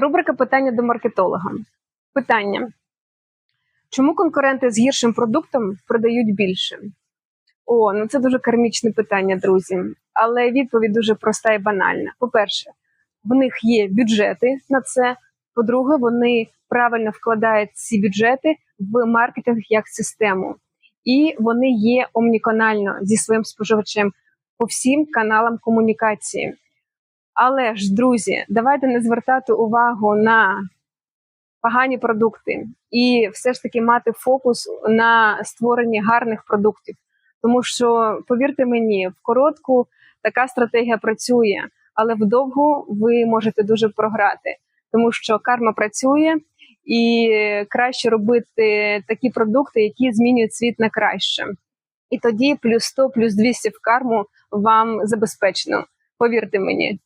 Рубрика питання до маркетолога. Питання: чому конкуренти з гіршим продуктом продають більше? О, ну це дуже кармічне питання, друзі. Але відповідь дуже проста і банальна. По-перше, в них є бюджети на це. По-друге, вони правильно вкладають ці бюджети в маркетинг як систему, і вони є омніканально зі своїм споживачем по всім каналам комунікації. Але ж, друзі, давайте не звертати увагу на погані продукти і все ж таки мати фокус на створенні гарних продуктів. Тому що, повірте мені, в коротку така стратегія працює, але вдовгу ви можете дуже програти, тому що карма працює, і краще робити такі продукти, які змінюють світ на краще. І тоді плюс 100, плюс 200 в карму вам забезпечено. Повірте мені.